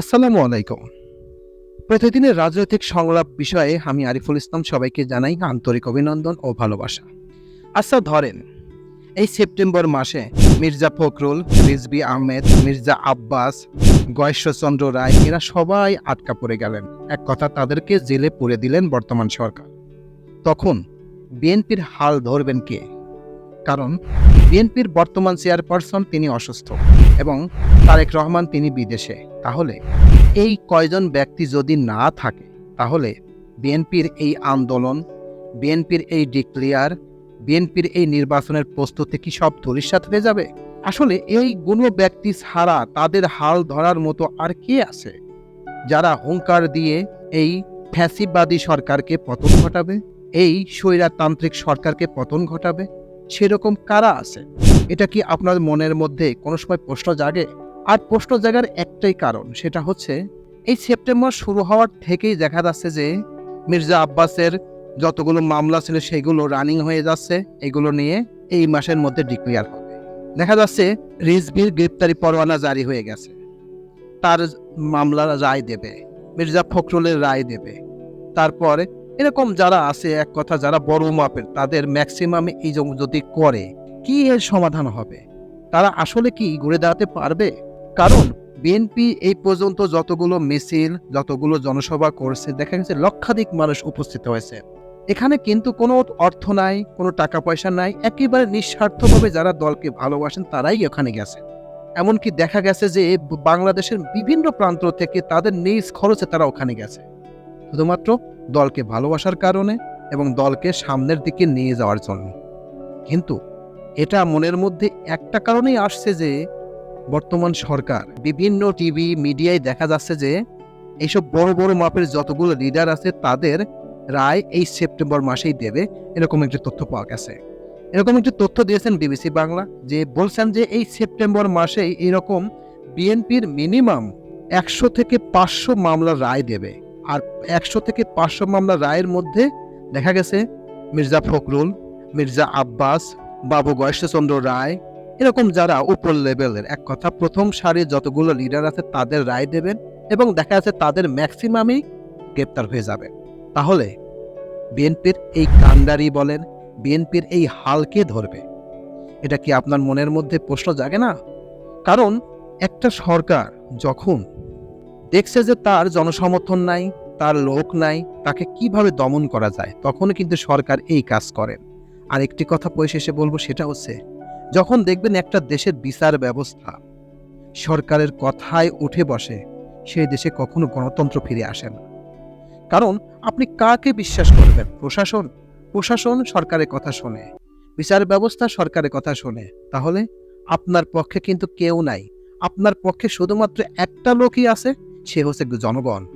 আসসালামু আলাইকুম। প্রতিদিনের রাজনৈতিক সংলাপ বিষয়ে আমি আরিফুল ইসলাম সবাইকে জানাই আন্তরিক অভিনন্দন ও ভালোবাসা। আচ্ছা ধরেন, এই সেপ্টেম্বর মাসে মির্জা ফখরুল রিজবি আহমেদ, মির্জা আব্বাস, গয়েশ্বরচন্দ্র রায়, এরা সবাই আটকা পড়ে গেলেন। এক কথা, তাদেরকে জেলে পুরে দিলেন বর্তমান সরকার। তখন বিএনপির হাল ধরবেন কে? কারণ বিএনপির বর্তমান চেয়ারপারসন তিনি অসুস্থ এবং তারেক রহমান তিনি বিদেশে। তাহলে এই কয়জন ব্যক্তি যদি না থাকে, তাহলে বিএনপির এই আন্দোলন, বিএনপির এই ডিক্লিয়ার, বিএনপির এই নির্বাচনের প্রস্তুতি কি সব ধরিসাত হয়ে যাবে? আসলে এই গুণ ব্যক্তি ছাড়া তাদের হাল ধরার মতো আর কে আছে যারা হুঙ্কার দিয়ে এই ফ্যাসিবাদী সরকারকে পতন ঘটাবে, এই স্বৈরাতান্ত্রিক সরকারকে পতন ঘটাবে? সেরকম কারা আছে এটা কি আপনার মনের মধ্যে কোনো সময় প্রশ্ন জাগে? আর প্রশ্ন জাগার একটাই কারণ, সেটা হচ্ছে এই সেপ্টেম্বর শুরু হওয়ার থেকেই দেখা যাচ্ছে যে মির্জা আব্বাসের যতগুলো মামলা ছিল সেগুলো রানিং হয়ে যাচ্ছে। এগুলো নিয়ে এই মাসের মধ্যে ডিক্লিয়ার হবে। দেখা যাচ্ছে রিজভির গ্রেপ্তারি পরোয়ানা জারি হয়ে গেছে। তার মামলার রায় দেবে, মির্জা ফখরুলের রায় দেবে। তারপর এরকম যারা আছে, এক কথা যারা বড় মাপের, তাদের ম্যাক্সিমাম এই যদি করে, কি এর সমাধান হবে? তারা আসলে কি ঘুরে দাঁড়াতে পারবে? কারণ বিএনপি এই পর্যন্ত যতগুলো মিছিল, যতগুলো জনসভা করছে, দেখা গেছে লক্ষাধিক মানুষ উপস্থিত হয়েছে। এখানে কিন্তু কোনো অর্থ নাই, কোনো টাকা পয়সা নাই, একেবারে নিঃস্বার্থভাবে যারা দলকে ভালোবাসেন, তারাই ওখানে গেছে। এমনকি দেখা গেছে যে, বাংলাদেশের বিভিন্ন প্রান্ত থেকে তাদের নিজ খরচে তারা ওখানে গেছে। শুধুমাত্র দলকে ভালোবাসার কারণে এবং দলকে সামনের দিকে নিয়ে যাওয়ার জন্য। কিন্তু এটা মনের মধ্যে একটা কারণেই আসছে যে, বর্তমান সরকার, বিভিন্ন টিভি মিডিয়ায় দেখা যাচ্ছে যে, এইসব বড় বড় মাপের যতগুলো লিডার আছে তাদের রায় এই সেপ্টেম্বর মাসেই দেবে, এরকম একটি তথ্য পাওয়া গেছে। এরকম একটি তথ্য দিয়েছেন বিবিসি বাংলা, যে বলছেন যে এই সেপ্টেম্বর মাসেই এরকম বিএনপির মিনিমাম একশো থেকে পাঁচশো মামলার রায় দেবে। আর একশো থেকে পাঁচশো মামলা রায়ের মধ্যে দেখা গেছে মির্জা ফখরুল, মির্জা আব্বাস, বাবু গয়েশ্বরচন্দ্র রায়, এরকম যারা উপর লেভেলের। এক কথা, প্রথম সারির যতগুলো লিডার আছে তাদের রায় দেবেন এবং দেখা যাচ্ছে তাদের ম্যাক্সিমামই গ্রেপ্তার হয়ে যাবে। তাহলে বিএনপির এই কান্ডারি বলেন, বিএনপির এই হালকে ধরবে? এটা কি আপনার মনের মধ্যে প্রশ্ন জাগে না? কারণ একটা সরকার যখন দেখছে যে তার জনসমর্থন নাই, তার লোক নাই, তাকে কীভাবে দমন করা যায়? তখন কিন্তু সরকার এই কাজ করেন আর একটি কথা পরিশেষে বলব, সেটা হচ্ছে, যখন দেখবেন একটা দেশের বিচার ব্যবস্থা সরকারের কথায় উঠে বসে, সেই দেশে কখনো গণতন্ত্র ফিরে আসে না। কারণ আপনি কাকে বিশ্বাস করবেন? প্রশাসন? প্রশাসন সরকারের কথা শোনে। বিচার ব্যবস্থা সরকারের কথা শোনে। তাহলে আপনার পক্ষে কিন্তু কেউ নাই। আপনার পক্ষে শুধুমাত্র একটা লোকই আছে। সে হচ্ছে জনগণ।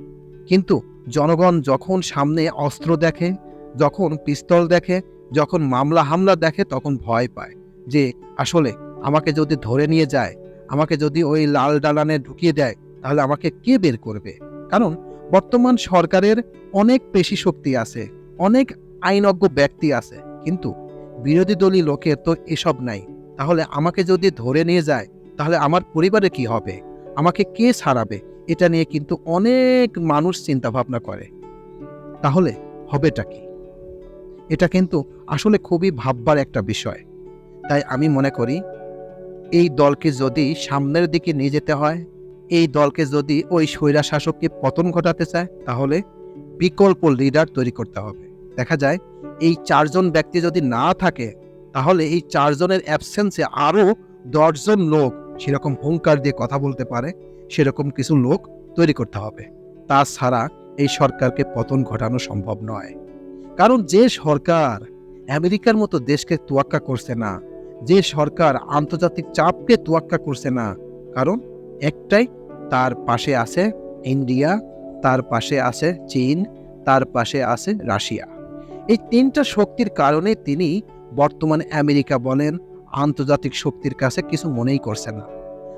কিন্তু জনগণ যখন সামনে অস্ত্র দেখে, যখন পিস্তল দেখে, যখন মামলা হামলা দেখে, তখন ভয় পায় যে, আসলে আমাকে যদি ধরে নিয়ে যায়, আমাকে যদি ওই লাল ডালানে ঢুকিয়ে দেয়, তাহলে আমাকে কে বের করবে? কারণ বর্তমান সরকারের অনেক পেশি শক্তি আছে, অনেক আইনজ্ঞ ব্যক্তি আছে, কিন্তু বিরোধী দলীয় লোকের তো এসব নাই। তাহলে আমাকে যদি ধরে নিয়ে যায়, তাহলে আমার পরিবারে কি হবে? আমাকে কে ছাড়াবে? এটা নিয়ে কিন্তু অনেক মানুষ চিন্তা ভাবনা করে। তাহলে হবেটা কি? এটা কিন্তু আসলে খুবই ভাববার একটা বিষয়। তাই আমি মনে করি, এই দলকে যদি সামনের দিকে নিয়ে যেতে হয়, এই দলকে যদি ওই স্বৈরা শাসককে পতন ঘটাতে চায়, তাহলে বিকল্প লিডার তৈরি করতে হবে। দেখা যায়, এই চারজন ব্যক্তি যদি না থাকে, তাহলে এই চারজনের অ্যাবসেন্সে আরও দশজন লোক সেরকম হুঙ্কার দিয়ে কথা বলতে পারে, সেরকম কিছু লোক তৈরি করতে হবে। তাছাড়া এই সরকারকে পতন ঘটানো সম্ভব নয়। কারণ যে সরকার আমেরিকার মতো দেশকে তোয়াক্কা করছে না, যে সরকার আন্তর্জাতিক চাপকে তোয়াক্কা করছে না, কারণ একটাই, তার পাশে আছে ইন্ডিয়া, তার পাশে আছে চীন, তার পাশে আছে রাশিয়া। এই তিনটা শক্তির কারণে তিনি বর্তমান আমেরিকা বলেন আন্তর্জাতিক শক্তির কাছে কিছু মনেই করছে না।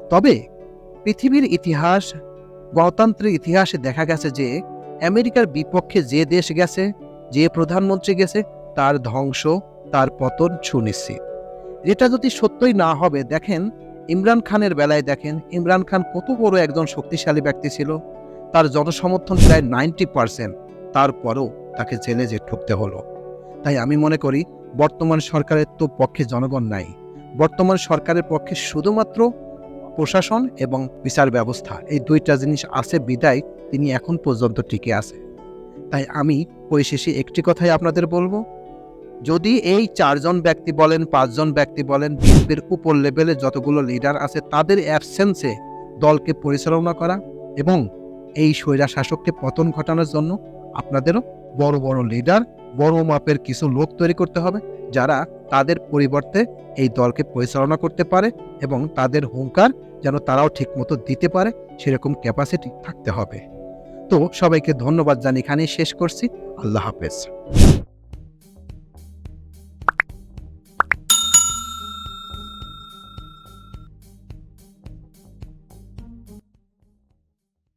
তবে পৃথিবীর ইতিহাস গণতান্ত্রিক ইতিহাসে দেখা গেছে যে আমেরিকার বিপক্ষে যে দেশ গেছে, যে প্রধানমন্ত্রী গেছে, তার ধ্বংস, তার পতন সুনিশ্চিত। এটা যদি সত্যই না হবে, দেখেন, ইমরান খানের বেলায় দেখেন, ইমরান খান কত বড় একজন শক্তিশালী ব্যক্তি ছিল। তার জনসমর্থন প্রায় নাইনটি পার্সেন্ট। তারপরও তাকে জেলে যে ঠুকতে হলো। তাই আমি মনে করি, বর্তমান সরকারের তো পক্ষে জনগণ নাই। বর্তমান সরকারের পক্ষে শুধুমাত্র প্রশাসন এবং বিচার ব্যবস্থা, এই দুইটা জিনিস আছে, বিদায়, তিনি এখন পর্যন্ত টিকে আছে। তাই আমি পরিশেষে একটি কথাই আপনাদের বলব, যদি এই চারজন ব্যক্তি বলেন, পাঁচজন ব্যক্তি বলেন, বিএনপির উপর লেভেলে যতগুলো লিডার আছে, তাদের অ্যাবসেন্সে দলকে পরিচালনা করা এবং এই স্বৈরা শাসককে পতন ঘটানোর জন্য আপনাদেরও বড় বড় লিডার বড় মাপের কিছু লোক তৈরি করতে হবে, যারা তাদের পরিবর্তে এই দলকে পরিচালনা করতে পারে এবং তাদের হুঙ্কার যেন তারাও ঠিকমতো দিতে পারে, সেরকম ক্যাপাসিটি থাকতে হবে। তো সবাইকে ধন্যবাদ জানি এখানেই শেষ করছি। আল্লাহ হাফেজ।